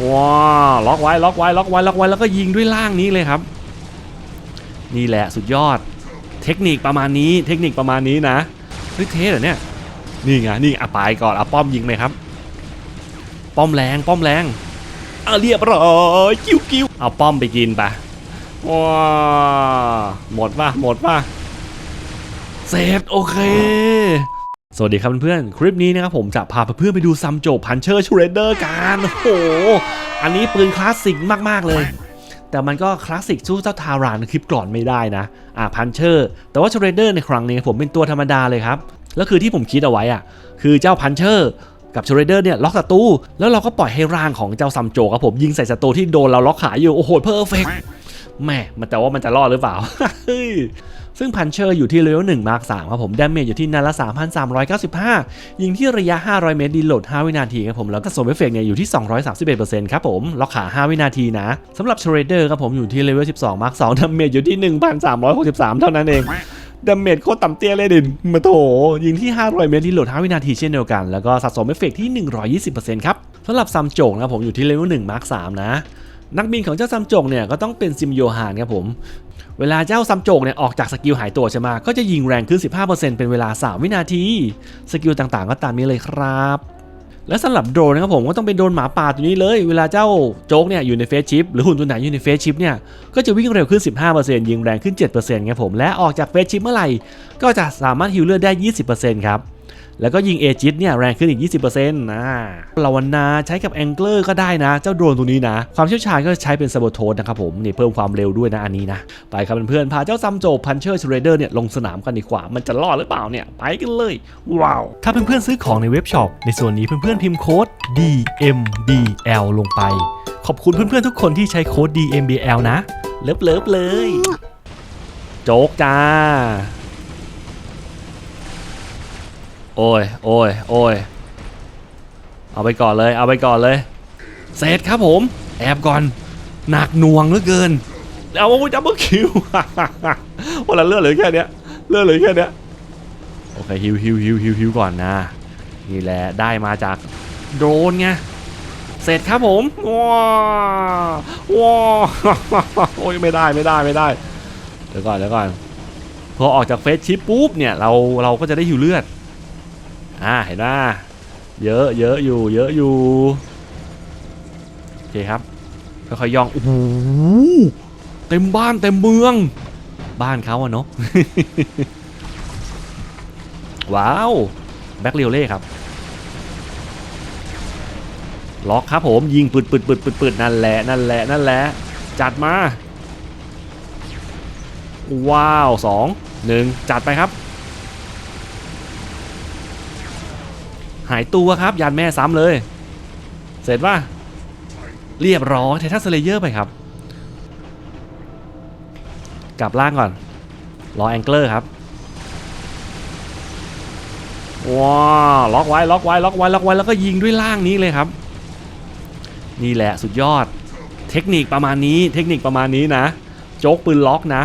ว้าล็อกไว้ล็อกไว้ล็อกไว้ล็อกไว้แล้วก็ยิงด้วยล่างนี้เลยครับ นี่แหละสุดยอด เทคนิคประมาณนี้เทคนิคประมาณนี้นะเฮ้ยเทสเหรอเนี่ยนี่ไงนี่อะไปก่อนอะป้อมยิงไหมครับ ป้อมแรงป้อมแรงเอาเรียบร้อยกิ้วกิ้วเอาป้อมไปกินไปว้าหมดป่ะหมดป่ะเสร็จโอเค สวัสดีครับเพื่อนๆ คลิปนี้นะครับผมจะพาเพื่อนๆไปดูซัมโจพันเชอร์ชูเรเดอร์กันโอ้โห อันนี้ปืนคลาสสิกมากๆเลย แต่มันก็คลาสสิกสู้เจ้าทารานคลิปก่อนไม่ได้นะอ่าพันเชอร์แต่ว่าชูเรเดอร์ในครั้งนี้ผมเป็นตัวธรรมดาเลยครับ แล้วคือที่ผมคิดเอาไว้อะ คือเจ้าพันเชอร์กับชูเรเดอร์เนี่ยล็อกศัตรูแล้วเราก็ปล่อยให้ร่างของเจ้าซัมโจครับผมยิงใส่ศัตรูที่โดนเราล็อกขาอยู่โอ้โหเพอร์เฟกแหม่มันแต่ว่ามันจะรอดหรือเปล่า ซึ่งพันเชอร์อยู่ที่เลเวล1มาร์ค3ครับผมดาเมจอยู่ที่นัดละ3,395 ยิงที่ระยะ 500 เมตรดีโหลด 5 วินาทีครับผม แล้วก็สมเอฟเฟกเนี่ยอยู่ที่ 231%ครับผมล็อกขา 5 วินาทีนะสำหรับเทรเดอร์ครับผมอยู่ที่เลเวล12มาร์ค2ดาเมจอยู่ที่ 1,363 เท่านั้นเองดาเมจโคตรต่ำเตี้ยเลยดินมาโถยิงที่ 500 เมตรรีโหลด 5 วินาทีเช่นเดียวกัน แล้วก็สะสมเอฟเฟกที่ 120%ครับสำหรับซัมโจงนะครับผมอยู่ที่เลเวล1มาร์ค3นะ นักบินของเจ้าซัมจงเนี่ยก็ต้องเป็นซิมโยฮานครับผม เวลาเจ้าซัมจงเนี่ยออกจากสกิลหายตัวใช่ไหมก็จะยิงแรงขึ้น 15%เป็นเวลา 3 วินาที สกิลต่างๆ ก็ตามนี้เลยครับ และสำหรับโดรนนะครับผมก็ต้องเป็นโดรนหมาป่าตัวนี้เลย เวลาเจ้าโจ๊กเนี่ยอยู่ในเฟสชิปหรือหุ่นตัวไหนอยู่ในเฟสชิปเนี่ยก็จะวิ่งเร็วขึ้น 15%ยิงแรงขึ้น 7%ครับผมและออกจากเฟสชิปเมื่อไหร่ก็จะสามารถฮิลเลอร์ได้ 20%ครับ แล้วก็ยิงเอจิตเนี่ยแรงขึ้นอีก 20%นะลาวนาใช้กับแองเกอร์ก็ได้นะ เจ้าโดรนตัวนี้นะ ความเชี่ยวชาญก็ใช้เป็นซาบโทนนะครับผมนี่เพิ่มความเร็วด้วยนะอันนี้นะ ไปครับเพื่อนๆพาเจ้าซัมโจพันเชอร์ชเรเดอร์เนี่ยลงสนามกันดีกว่า มันจะรอดหรือเปล่าเนี่ย ไปกันเลย ว้าว ถ้าเพื่อนๆซื้อของในเว็บช็อปในส่วนนี้เพื่อนๆพิมพ์โค้ด DMBL ลงไป ขอบคุณเพื่อนๆทุกคนที่ใช้โค้ด DMBL นะเลิฟเลิฟๆเลย โจ๊กจ้า โอ้ย โอ้ย โอ้ย เอาไปก่อนเลย เอาไปก่อนเลยเสร็จครับผม แอบก่อน หนักหน่วงเหลือเกิน เอาวุ้ดับเบิลคิววันละเลือดเหลือแค่เนี้ย เลือดเหลือแค่เนี้ย โอเคฮิวฮิวฮิวฮิวฮิวก่อนนะ นี่แหละ ได้มาจากโดรนไง เสร็จครับผม ว้าวว้าวโอ้ยไม่ได้ไม่ได้ไม่ได้ เดี๋ยวก่อนเดี๋ยวก่อน พอออกจากเฟสชิปปุ๊บเนี่ยเราเราก็จะได้ฮิวเลือด อ่าเห็นไหมเยอะเยอะอยู่ เยอะอยู่โอเคครับค่อยๆย่องโอ้โหเต็มบ้านเต็มเมือง บ้านเขาอะเนาะว้าว แบ็คเรียวเล่ครับ ล็อกครับผมยิงปืดปืดปืดปืดปืดนั่นแหละนั่นแหละนั่นแหละ จัดมา ว้าวสองหนึ่งจัดไปครับ หายตัวครับยานแม่ซ้ำเลย เสร็จป่ะเรียบร้อยไททันสเลเยอร์ไปครับ กลับล่างก่อน รอแองเกิลครับว้าล็อกไว้ล็อกไว้ล็อกไว้ล็อกไว้แล้วก็ยิงด้วยล่างนี้เลยครับ นี่แหละสุดยอด เทคนิคประมาณนี้ เทคนิคประมาณนี้นะ โจ๊กปืนล็อกนะ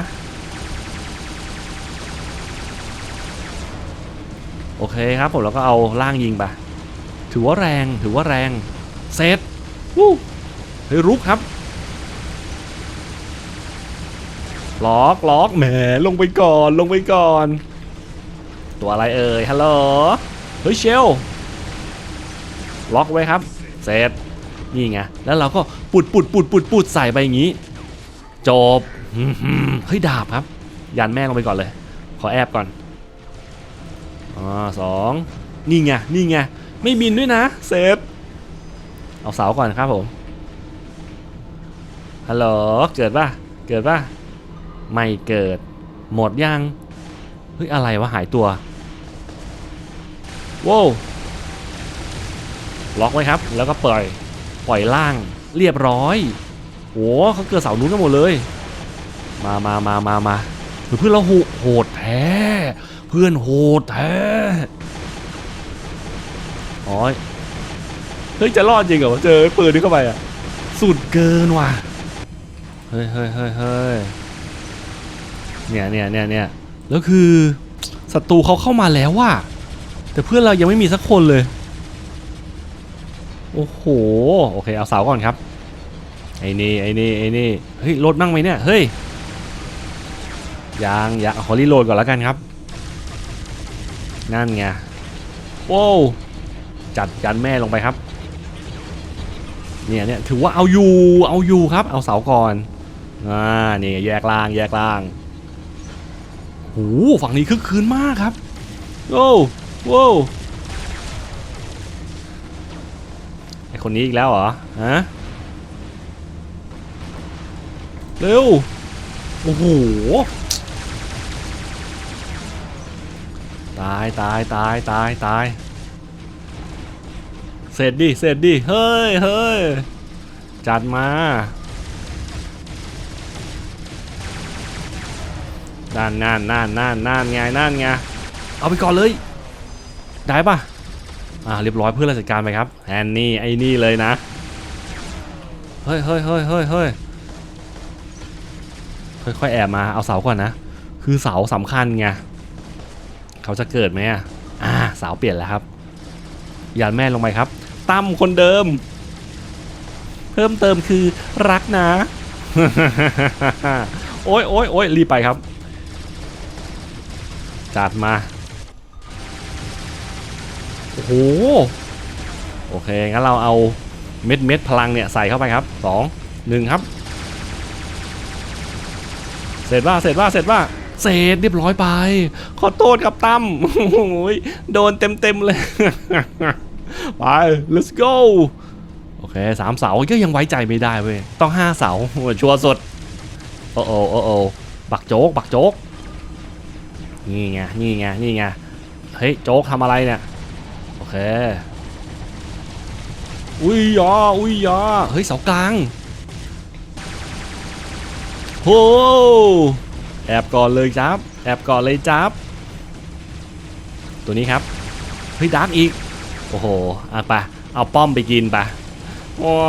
โอเคครับผมแล้วก็เอาล่างยิงไปถือว่าแรงถือว่าแรงเซตวู้เฮ้ยรุกครับล็อกล็อกแหมลงไปก่อนลงไปก่อน ตัวอะไรเอ่ยฮัลโหลเฮ้ยเชลล็อกไว้ครับเสร็จนี่ไงแล้วเราก็ปุดปุดปุดปุดปุดใส่ไปอย่างนี้ จบเฮ้ยดาบครับ ยันแม่งลงไปก่อนเลย ขอแอบก่อน อ่าสองนี่ไงนี่ไงไม่บินด้วยนะเซฟเอาเสาก่อนครับผมฮัลโหลเกิดป่ะเกิดป่ะไม่เกิดหมดยังเฮ้ยอะไรวะหายตัวว้าวล็อกไว้ครับ แล้วก็ปล่อยปล่อยล่างเรียบร้อยโหเขาเกิดเสานู้นกันหมดเลย มามามามามาเฮ้ยเพื่อนเราโหโหด เพื่อนโหดแท้โอ้ยเฮ้ยจะรอดจริงเหรอเจอไอ้ปืนนี้เข้าไปอะ สุดเกินว่ะ เฮ้ยเฮ้ยเฮ้ยเฮ้ยเนี่ยเนี่ยเนี่ยเนี่ยแล้วคือศัตรูเขาเข้ามาแล้วว่ะ แต่เพื่อนเรายังไม่มีสักคนเลย โอ้โห โอเค เอาเสาก่อนครับ ไอ้นี่ไอ้นี่ไอ้นี่ เฮ้ยรถมั่งไหมเนี่ย เฮ้ยยังยังขอรีโหลดก่อนแล้วกันครับ นั่นไงโว้วจัดกันแม่ลงไปครับ เนี่ยเนี่ยถือว่าเอาอยู่เอาอยู่ครับ เอาเสาก่อนอ่านี่แยกล่างแยกล่างโหฝั่งนี้คึกคืนมากครับโว้วโว้วไอคนนี้อีกแล้วเหรอฮะเร็วโอ้โห ตายตายตายตายตายเสร็จดิเสร็จดิเฮ้ยเฮ้ยจัดมานั่นนั่นนั่นนั่นนั่นไงนั่นไงเอาไปก่อนเลย ได้ปะอ่าเรียบร้อยเพื่อนราชการไปครับแอนนี่ไอ้นี่เลยนะเฮ้ยเฮ้ยเฮ้ยเฮ้ยเฮ้ยค่อยๆแอบมาเอาเสาก่อนนะ คือเสาสำคัญไง เขาจะเกิดไหมอะอ่าสาเปลี่ยนแล้วครับยานแม่ลงไปครับ ตั้มคนเดิม เพิ่มเติมคือรักนะ โอ้ยโอ้ยโอ้ยรีบไปครับ จัดมาโอ้โหโอเค งั้นเราเอาเม็ดเม็ดพลังเนี่ยใส่เข้าไปครับสองหนึ่งครับ เสร็จว่าเสร็จว่าเสร็จว่า เสร็จเรียบร้อยไป ขอโทษครับตั้มโอ้ยโดนเต็มเต็มเลย ไป let's go โอเคสามเสาก็ยังไว้ใจไม่ได้เว้ย ต้องห้าเสาชัวร์สดโอ้โอโอ้โอบักโจ๊ก บักโจ๊ก นี่ไง นี่ไง นี่ไง เฮ้ย โจ๊กทำอะไรเนี่ย โอเค อุ้ยยออุ้ยยอเฮ้ย เสากลางโอ้ แอบก่อนเลยจับแอบก่อนเลยจับตัวนี้ครับเฮ้ยดาร์กอีก โอ้โหอะไปเอาป้อมไปกินไปว้า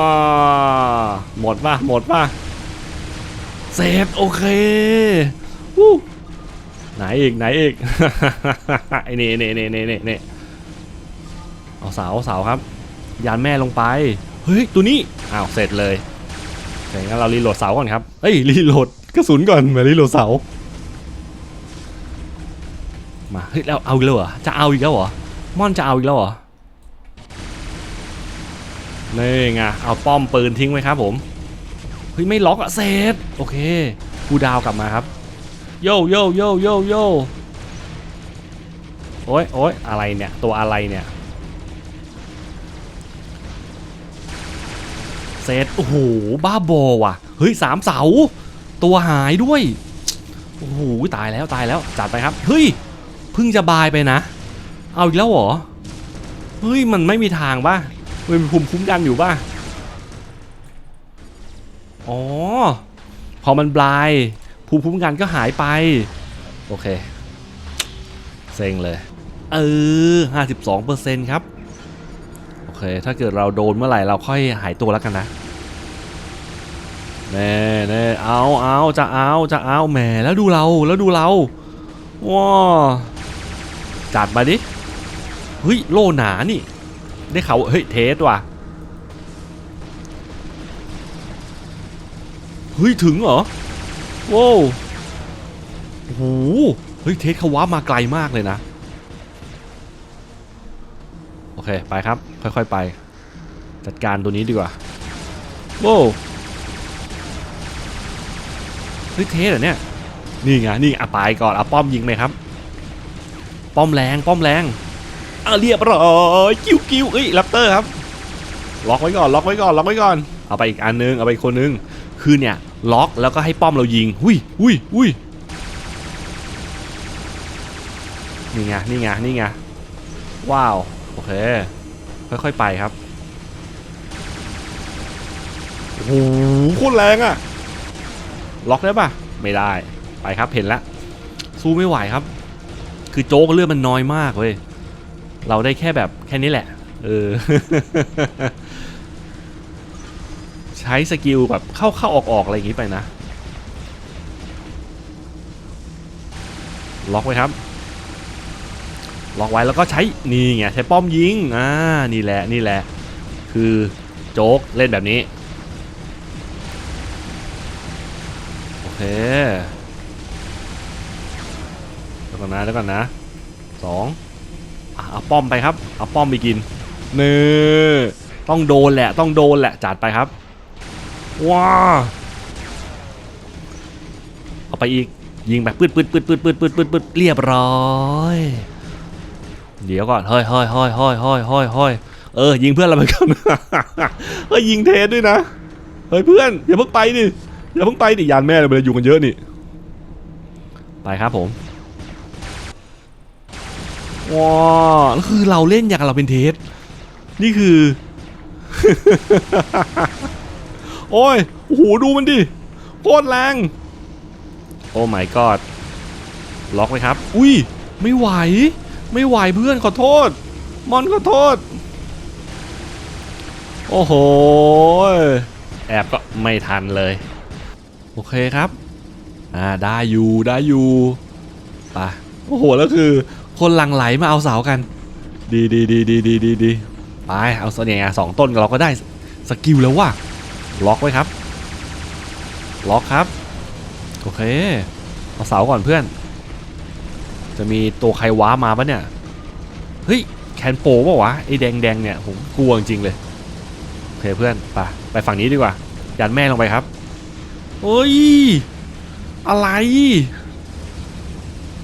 หมดป่ะหมดป่ะเสร็จโอเควู้ไหนอีกไหนอีกไอ้นี่นี่นี่นี่นี่นี่เอาเสาเอาสาครับ ยานแม่ลงไป เฮ้ย ตัวนี้ อ้าว เสร็จเลยโอเคงั้นเรารีโหลดเสาก่อนครับ เฮ้ย รีโหลด กระสุนก่อนมารีโหลเสามาเฮ้ยแล้วเอาอีกแล้วเหรอจะเอาอีกแล้วเหรอม่อนจะเอาอีกแล้วเหรอนี่ไงเอาป้อมปืนทิ้งไว้ครับผมเฮ้ยไม่ล็อกอะเสร็จโอเคกูดาวกลับมาครับโยโยโยโยโยโอ้ยโอ้ยอะไรเนี่ยตัวอะไรเนี่ยเซตโอ้โหบ้าบอว่ะเฮ้ยสามเสา ตัวหายด้วย โอ้โหตายแล้วตายแล้วจัดไปครับ เฮ้ยเพิ่งจะบายไปนะ เอาอีกแล้วเหรอ เฮ้ยมันไม่มีทางป่ะมันมีภูมิคุ้มกันอยู่ป่ะ อ๋อ พอมันบลายภูมิคุ้มกันก็หายไป โอเค เซ็งเลย เออ52%ครับ โอเค ถ้าเกิดเราโดนเมื่อไหร่เราค่อยหายตัวแล้วกันนะ เน่เน่เอาเอาจะเอาจะเอาแหมแล้วดูเราแล้วดูเราว้าจัดมาดิเฮ้ยโลหนานี่ ได้เขาเฮ้ยเทสว่ะเฮ้ยถึงเหรอโว้วโอ้โหเฮ้ยเทสเขาว้ามาไกลมากเลยนะโอเคไปครับ ค่อยๆไป จัดการตัวนี้ดีกว่าโว้ว ฮ้ยเทสเหรอเนี่ยนี่ไงนี่อะไปก่อนอะป้อมยิงไหมครับ ป้อมแรงป้อมแรงอะเรียบร้อยกิ้วกิ้วเอ้ยแรปเตอร์ครับล็อกไว้ก่อนล็อกไว้ก่อนล็อกไว้ก่อนเอาไปอีกอันนึงเอาไปคนนึงคือเนี่ยล็อกแล้วก็ให้ป้อมเรายิงหุยหุยหุยนี่ไงนี่ไงนี่ไงว้าวโอเคค่อยๆไปครับโอ้โหโคตรแรงอะ ล็อกได้ปะไม่ได้ไปครับเห็นแล้วสู้ไม่ไหวครับ คือโจ๊กเลือดมันน้อยมากเว้ยเราได้แค่แบบแค่นี้แหละ เออ ใช้สกิลแบบเข้าเข้าออกออกอะไรอย่างงี้ไปนะ ล็อกไว้ครับ ล็อกไว้แล้วก็ใช้นี่ไงใช้ป้อมยิงอ่านี่แหละนี่แหละ คือโจ๊กเล่นแบบนี้ โอเคแล้วก่อนนะแล้วก่อนนะสองเอาป้อมไปครับ เอาป้อมไปกินเนื้อต้องโดนแหละ ต้องโดนแหละจัดไปครับ ว้า เอาไปอีก ยิงแบบปืดปืดปืดปืดปืดปืดปืดปืดเรียบร้อย เดี๋ยวก่อนเฮ้ยเฮ้ยเฮ้ยเฮ้ยเฮ้ยเฮ้ยเฮ้ยเออ ยิงเพื่อนเราไปก่อนเฮ้ยยิงเทสด้วยนะ เฮ้ยเพื่อนอย่าเพิ่งไปดิ อย่าเพิ่งไปดิยานแม่เลยมันอยู่กันเยอะนี่ ไปครับผมว้าวแล้วคือเราเล่นอย่างเราเป็นเทส นี่คือ โอ้ย โอ้โห ดูมันดิ โคตรแรง โอ้ my god ล็อกไหมครับ อุ้ย ไม่ไหว ไม่ไหวเพื่อนขอโทษ มอนขอโทษ โอ้โห แอบก็ไม่ทันเลย โอเคครับ อ่าได้อยู่ได้อยู่ไปโอ้โหแล้วคือ คนหลังไหลมาเอาเสากัน ดีดีดีดีดีดีดีไปเอาเสน่ห์สองต้นเราก็ได้สกิลแล้วว่ะล็อกไว้ครับ ล็อกครับ โอเค เอาเสาก่อนเพื่อน จะมีตัวใครว้ามาปะเนี่ย เฮ้ย แคนโปปะวะไอ้แดงแดงเนี่ยผมกลัวจริงเลย โอเคเพื่อนไปไปฝั่งนี้ดีกว่า ยันแม่ลงไปครับ เฮ้ย อะไร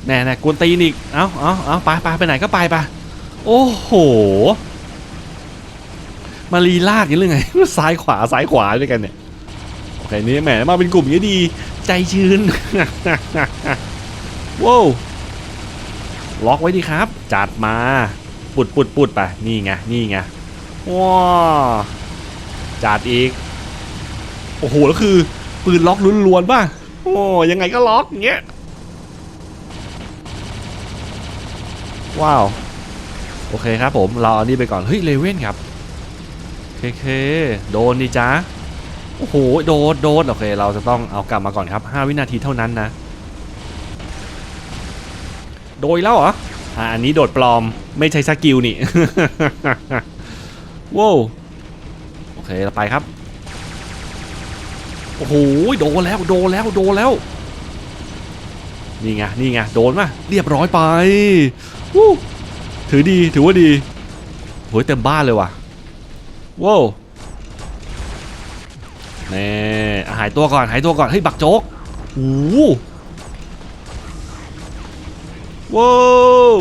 แน่แน่กวนตีนอีก เอาเอาเอาไปไปไปไหนก็ไปไปโอ้โห มารีลาดกันหรืองไง ซ้ายขวาซ้ายขวาด้วยกันเนี่ย โอเคนี่แหมมาเป็นกลุ่มย่างนี้ดี ใจชื้นว้าวล็อกไว้ดีครับ จัดมา ปุดปุดปุดไป นี่ไง นี่ไง ว้าจัดอีก โอ้โห แล้วคือ ปืนล็อกล้วนๆป่ะ โอ้ยังไงก็ล็อกอย่างเงี้ย ว้าว โอเคครับผม เราเอานี่ไปก่อน เฮ้ยเลเว่นครับเคเคโดนดิจ้าโอ้โห โดดโดดโอเค เราจะต้องเอากลับมาก่อนครับ 5 วินาทีเท่านั้นนะ โดยแล้วเหรอ อ่าอันนี้โดดปลอม ไม่ใช่สกิลนี่ ว้าว โอเค เราไปครับ โอ้โหโดนแล้วโดนแล้วโดนแล้ว นี่ไงนี่ไงโดนมาเรียบร้อยไปถือดีถือว่าดีโหยเต็มบ้านเลยว่ะว้าวนี่อ่หายตัวก่อนหายตัวก่อนเฮ้ยบักโจ๊กโอ้ว้าว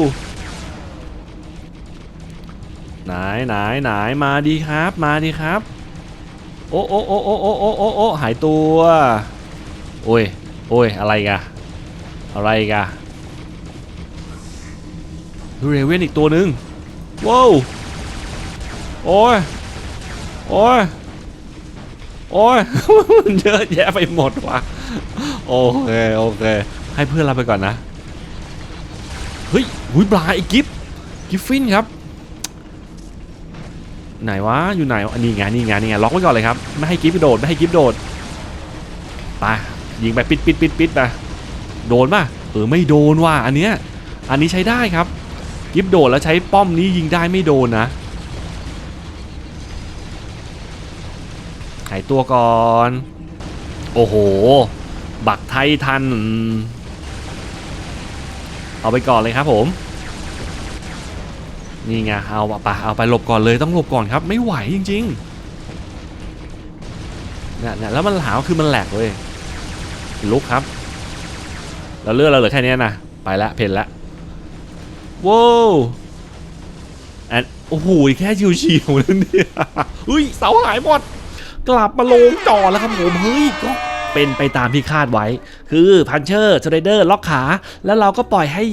ไหนไหนไหนมาดีครับ มาดีครับ โอ้โอ้โอ้โอ้โอ้โอ้โอ้โอ้หายตัวโอ้ยโอ้ยอะไรกะอะไรกะเรเวนอีกตัวหนึ่งว้าวโอ้ยโอ้ยโอ้ยมันเยอะแยะไปหมดว่ะโอเคโอเคให้เพื่อนเราไปก่อนนะเฮ้ยหุยปลาไอ้กิฟกิฟฟินครับ ไหนวะอยู่ไหนวะนี่ไงนี่ไงนี่ไงล็อกไว้ก่อนเลยครับไม่ให้กิฟโดดไม่ให้กิฟโดดไปยิงไปปิดปิดปิดปิดไปโดนป่ะเออไม่โดนว่ะอันเนี้ยอันนี้ใช้ได้ครับ กิฟโดดแล้วใช้ป้อมนี้ยิงได้ไม่โดนนะหายตัวก่อน โอ้โห บักไททันเอาไปก่อนเลยครับผม นี่ไงเอาไปเอาไปหลบก่อนเลยต้องหลบก่อนครับ ไม่ไหวจริงๆเนี่ยเนี่ยแล้วมันหาวคือมันแหลกเลยลุกครับแล้วเลือดเราเหลือแค่นี้นะไปละเพนละว้าวอันโอ้โหแค่ชิวๆนั่นเนี่ยเฮ้ยเสาหายหมด กลับมาลงจอแล้วครับผมเฮ้ยก็เป็นไปตามที่คาดไว้ คือพันเชอร์สไลเดอร์ล็อกขา แล้วเราก็ปล่อยให้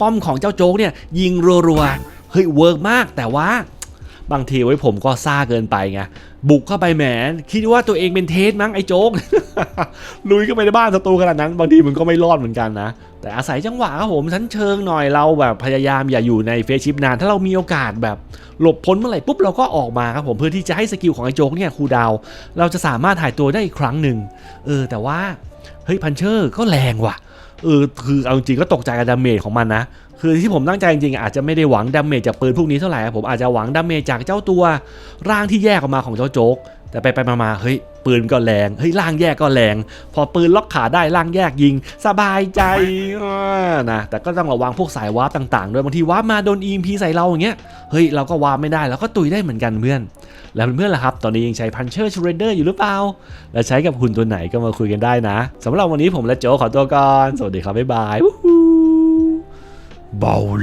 ป้อมของเจ้าโจ๊กเนี่ย ยิงรัวๆ เฮ้ยเวิร์กมากแต่ว่าบางทีไว้ผมก็ซ่าเกินไปไงบุกเข้าไปแหมนคิดว่าตัวเองเป็นเทสมั้งไอ้โจ๊กลุยเข้าไปในบ้านศัตรูขนาดนั้น บางทีมันก็ไม่รอดเหมือนกันนะ แต่อาศัยจังหวะครับผมชั้นเชิงหน่อยเราแบบพยายามอย่าอยู่ในเฟซชิปนาน ถ้าเรามีโอกาสแบบหลบพ้นเมื่อไหร่ปุ๊บเราก็ออกมาครับผมเพื่อที่จะให้สกิลของไอ้โจ๊กเนี่ยคูดาว เราจะสามารถถ่ายตัวได้อีกครั้งหนึ่งเออแต่ว่าเฮ้ยพันเชอร์ก็แรงว่ะเออคือเอาจริงก็ตกใจกับดาเมจของมันนะ คือที่ผมตั้งใจจริงๆอาจจะไม่ได้หวังดาเมจจากปืนพวกนี้เท่าไหร่ผมอาจจะหวังดาเมจจากเจ้าตัวร่างที่แยกออกมาของเจ้าโจ๊กแต่ไปไปมาๆเฮ้ยปืนก็แรงเฮ้ยร่างแยกก็แรง พอปืนล็อกขาได้ร่างแยกยิง สบายใจนะแต่ก็ต้องระวังพวกสายวาร์ปต่างๆด้วยบางทีวาร์ปมาโดน EMP ใส่เราอย่างเงี้ยเฮ้ยเราก็วาร์ปไม่ได้เราก็ตุยได้เหมือนกันเพื่อน แล้วเพื่อนล่ะครับ ตอนนี้ยังใช้พันเชอร์ชูเรนเดอร์อยู่หรือเปล่า และใช้กับหุ่นตัวไหนก็มาคุยกันได้นะสำหรับวันนี้ผมและโจขอตัวก่อนสวัสดีครับบ๊ายบาย Bowl.